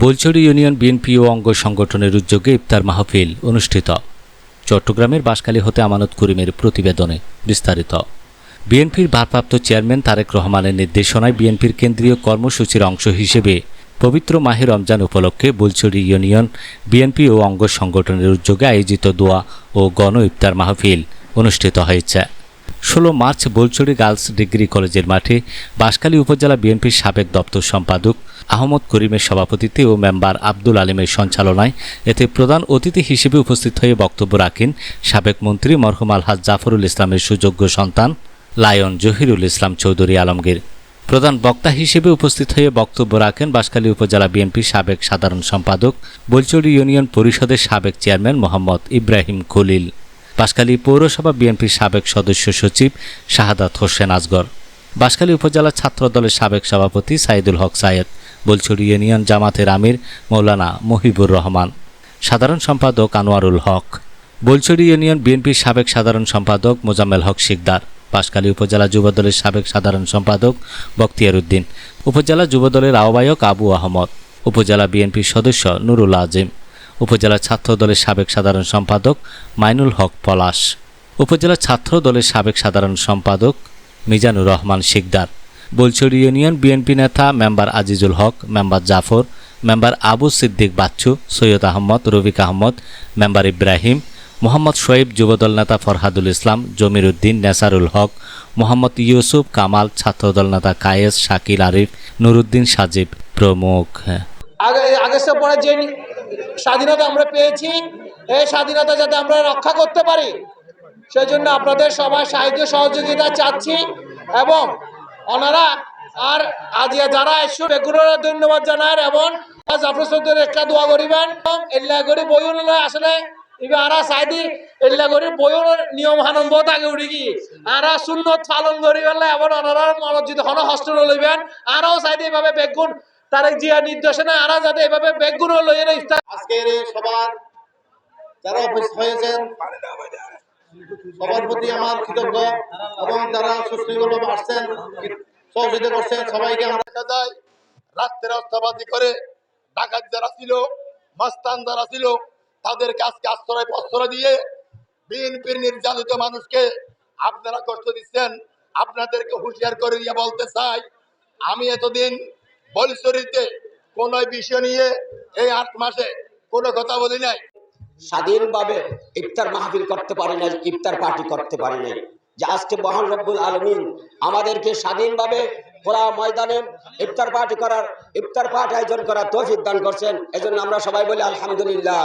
Bolchhari union BNP ও অঙ্গ সংগঠনের উদ্যোগে ইফতার মাহফিল অনুষ্ঠিত। চট্টগ্রামের বাঁশখালী হতে আমানত করিমের প্রতিবেদনে বিস্তারিত। বিএনপির ভারপ্রাপ্ত চেয়ারম্যান তারেক রহমানের নির্দেশনায় বিএনপির কেন্দ্রীয় কর্মসূচির অংশ হিসেবে পবিত্র মাহে রমজান উপলক্ষে বুলছড়ি ইউনিয়ন বিএনপি ও অঙ্গ সংগঠনের উদ্যোগে আয়োজিত দোয়া ও গণ ইফতার মাহফিল অনুষ্ঠিত হয়েছে। ষোলো মার্চ বোলছড়ি গার্লস ডিগ্রি কলেজের মাঠে বাঁশখালী উপজেলা বিএনপির সাবেক দপ্তর সম্পাদক আহমদ করিমের সভাপতিত্বে ও মেম্বার আব্দুল আলিমের সঞ্চালনায় এতে প্রধান অতিথি হিসেবে উপস্থিত হয়ে বক্তব্য রাখেন সাবেক মন্ত্রী মরহুম আলহাজ জাফরুল ইসলামের সুযোগ্য সন্তান লায়ন জহিরুল ইসলাম চৌধুরী আলমগীর। প্রধান বক্তা হিসেবে উপস্থিত হয়ে বক্তব্য রাখেন বাঁশখালী উপজেলা বিএনপির সাবেক সাধারণ সম্পাদক বোলচড়ি ইউনিয়ন পরিষদের সাবেক চেয়ারম্যান মোহাম্মদ ইব্রাহিম খলিল। বাঁশখালী পৌরসভা বিএনপির সাবেক সদস্য সচিব শাহাদাত হোসেন আজগর। বাঁশখালী উপজেলা ছাত্র দলের সাবেক সভাপতি সাইদুল হক সায়েদ, বোলছড়ি ইউনিয়ন জামাতের আমির মৌলানা মহিবুর রহমান। সাধারণ সম্পাদক আনোয়ারুল হক। বোলছড়ি ইউনিয়ন বিএনপির সাবেক সাধারণ সম্পাদক মোজাম্মেল হক শিকদার। বাঁশখালী উপজেলা যুবদলের সাবেক সাধারণ সম্পাদক বখতিয়ার উদ্দিন। উপজেলা যুবদলের আহ্বায়ক আবু আহমদ। উপজেলা বিএনপির সদস্য নুরুল আজিম। উপজেলা ছাত্র দলের সাবেক সাধারণ সম্পাদক মাইনুল হক পলাশ, উপজেলা ছাত্র দলের সাবেক সাধারণ সম্পাদক মিজানুর রহমান শিকদার, বোলছড়ি ইউনিয়ন বিএনপি নেতা member Azizul Haque, member Zafar, member Abu Siddique Bachchu, Syed Ahmed, Rafiq Ahmed, member Ibrahim, Mohammad Shoaib Jubo Dal নেতা ফরহাদুল ইসলাম জমির উদ্দিন নেসারুল হক, মোহাম্মদ ইউসুফ কামাল, ছাত্রদল নেতা কায়েস, শাকিল আরিফ, নুরুদ্দিন সাজিব প্রমুখ। আগে আগস্টের পরে যে স্বাধীনতা আমরা পেয়েছি, এই স্বাধীনতা যাতে আমরা রক্ষা করতে পারি। সেই জন্য আপনাদের সবাই সাহায্য সহযোগিতা চাচ্ছি এবং ওনারা আর আজিয়া যারা এসো বেগুনের ধন্যবাদ জানায় এবং আরা আরাও সাইদি এভাবে বেগুন তারেক জিয়া নির্দেশনা আরা যাতে এভাবে বেগুন লইয়ে ইফতার। আজকের সবার যারা উপস্থিত হয়েছেন, সবার প্রতি আমার কৃতজ্ঞ এবং যারা সুশৃঙ্খলভাবে আসছেন, সহযোগিতা করছেন, সবাইকে আমরা দেখা যায়, রাত্রে অস্ত্রবাজি করে ডাকাত যারা ছিল, মাস্তান যারা ছিল, তাদেরকে আজকে আশ্রয় প্রশ্রয় দিয়ে বিএনপির নির্যাতিত মানুষকে আপনারা কষ্ট দিচ্ছেন, আপনাদেরকে হুঁশিয়ার করে দিয়ে বলতে চাই, আমি এতদিন বলশরীতে কোন বিষয় নিয়ে এই আট মাসে কোনো কথা বলি নাই। স্বাধীনভাবে ইফতার মাহফিল করতে পারি নাই, ইফতার পার্টি করতে পারি নাই। যে আজকে মহান রব্বুল আলমিন আমাদেরকে স্বাধীনভাবে খোলা ময়দানে ইফতার পার্টি করার, ইফতার পার্টি আয়োজন করার তৌফিক দান করছেন। এজন্য আমরা সবাই বলি আলহামদুলিল্লাহ।